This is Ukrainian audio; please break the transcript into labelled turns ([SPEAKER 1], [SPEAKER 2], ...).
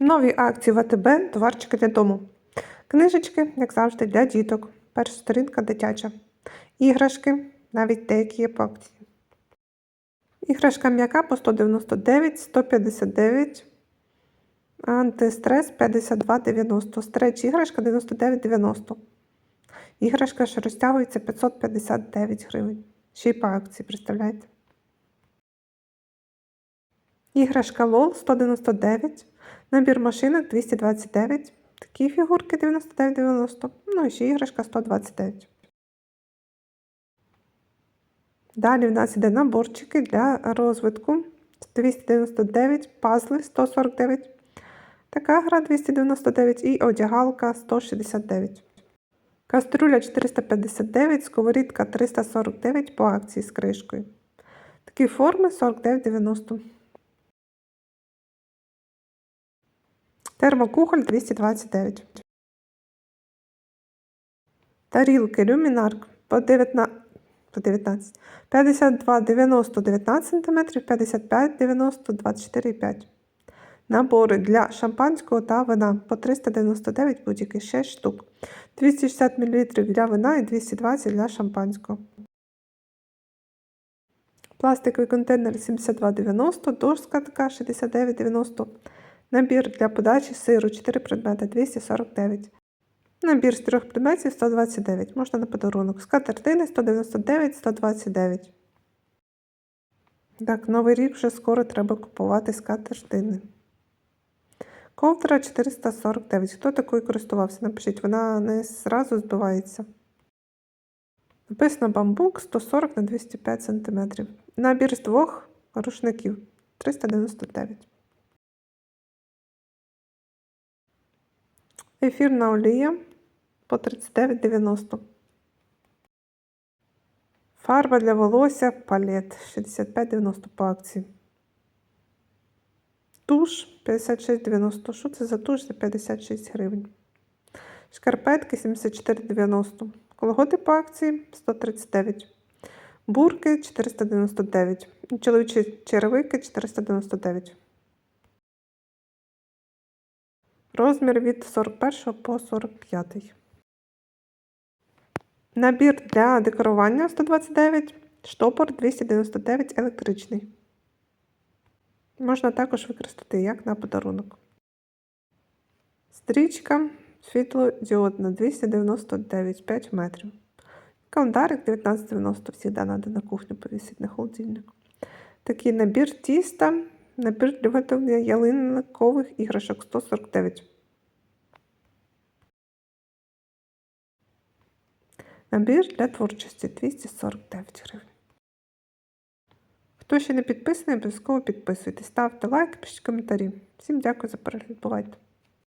[SPEAKER 1] Нові акції в АТБ, товарчики для дому. Книжечки, як завжди, для діток. Перша сторінка дитяча. Іграшки, навіть деякі є по акції. Іграшка м'яка по 199, 159. Антистрес 52,90. Стреч іграшка 99,90. Іграшка, що розтягується 559 гривень. Ще й по акції, представляєте? Іграшка Лол 199. Набір машинок 229. Такі фігурки 99,90. Ну і ще іграшка 129. Далі в нас йде наборчики для розвитку 299, пазли 149. Така гра 299 і одягалка 169. Каструля 459, сковорідка 349 по акції з кришкою. Такі форми 49,90. Термокухоль 229. Тарілки люмінарк по 19, по 19 52 90 19 см, 55 90 24,5 Набори для шампанського та вина по 399 будь-яких 6 штук. 260 мл для вина і 220 для шампанського. Пластиковий контейнер 72,90, дошка така 69,90. Набір для подачі сиру 4 предмети 249. Набір з 3 предметів 129. Можна на подарунок. Скатертини 199, 129. Так, новий рік вже скоро треба купувати скатертини. Ковдра 449. Хто такою користувався? Напишіть, вона не зразу збивається. Написано бамбук 140 на 205 см. Набір з двох рушників 399. Ефірна олія по 39,90. Фарба для волосся палет 65,90 по акції. Туш 56,90. Що це за туш за 56 гривень? Шкарпетки 74,90. Колготи по акції 139. Бурки 499. Чоловічі черевики 499. Розмір від 41 по 45. Набір для декорування 129, штопор 299 електричний. Можна також використати як на подарунок. Стрічка світлодіодна 299 5 метрів. Календарик 1990 всі треба на кухню повісити на холодильник. Такий набір тіста, набір для виготовлення ялинкових іграшок 149. Набір для творчості 249 гривень. Хто ще не підписаний, обов'язково підписуйтесь, ставте лайк, пишіть коментарі. Всім дякую за перегляд. Бувайте!